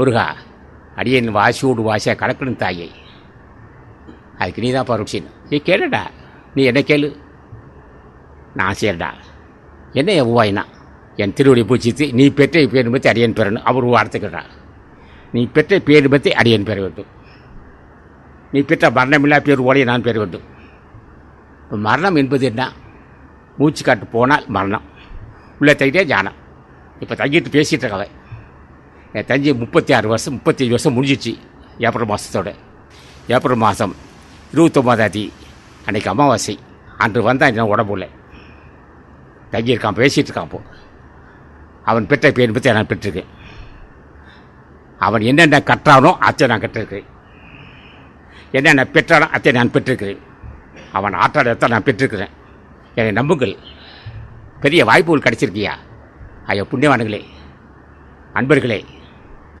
முருகா அடியன் வாசியோடு வாசியாக கலக்கணும் தாயை. அதுக்கு நீ தான் பருட்சின் நீ கேளுடா. நீ என்ன கேளு? நான் செய்யடா என்ன எவ்வாயினா என் திருவடி பூச்சித்து நீ பெற்ற பேர் பற்றி அடியன் பெறணும். அவர் வார்த்தைக்கிறா நீ பெற்ற பேர் பற்றி அடியன் பெற வேண்டும். நீ பெற்ற மரணமில்லா பேர் ஓலையை நான் பெற வேண்டும். மரணம் என்பது என்ன? மூச்சு காட்டு போனால் மரணம். உள்ள தங்கிட்டே ஞானம். இப்போ தங்கிட்டு பேசிகிட்டு இருக்கவன். தஞ்சை முப்பத்தி ஆறு வருஷம் முப்பத்தஞ்சு வருஷம் முடிஞ்சிச்சு ஏப்ரல் மாதத்தோட ஏப்ரல் மாதம் இருபத்தொம்போதாம் தேதி அன்றைக்கி அமாவாசை. அன்று வந்தான் என்ன உடம்புல தங்கியிருக்கான் பேசிகிட்டு இருக்கான் இப்போ. அவன் பெற்ற பேர் பற்றி நான் பெற்றிருக்கேன். அவன் என்னென்ன கற்றானோ அத்தை நான் கட்டிருக்கிறேன் என்னென்ன பெற்றானோ அத்தை நான் பெற்றிருக்கிறேன். அவன் ஆற்றாடத்தை நான் பெற்றிருக்கிறேன். என்னை நம்புங்கள். பெரிய வாய்ப்புகள் கிடச்சிருக்கியா? ஐயா புண்ணியவானுங்களே அன்பர்களே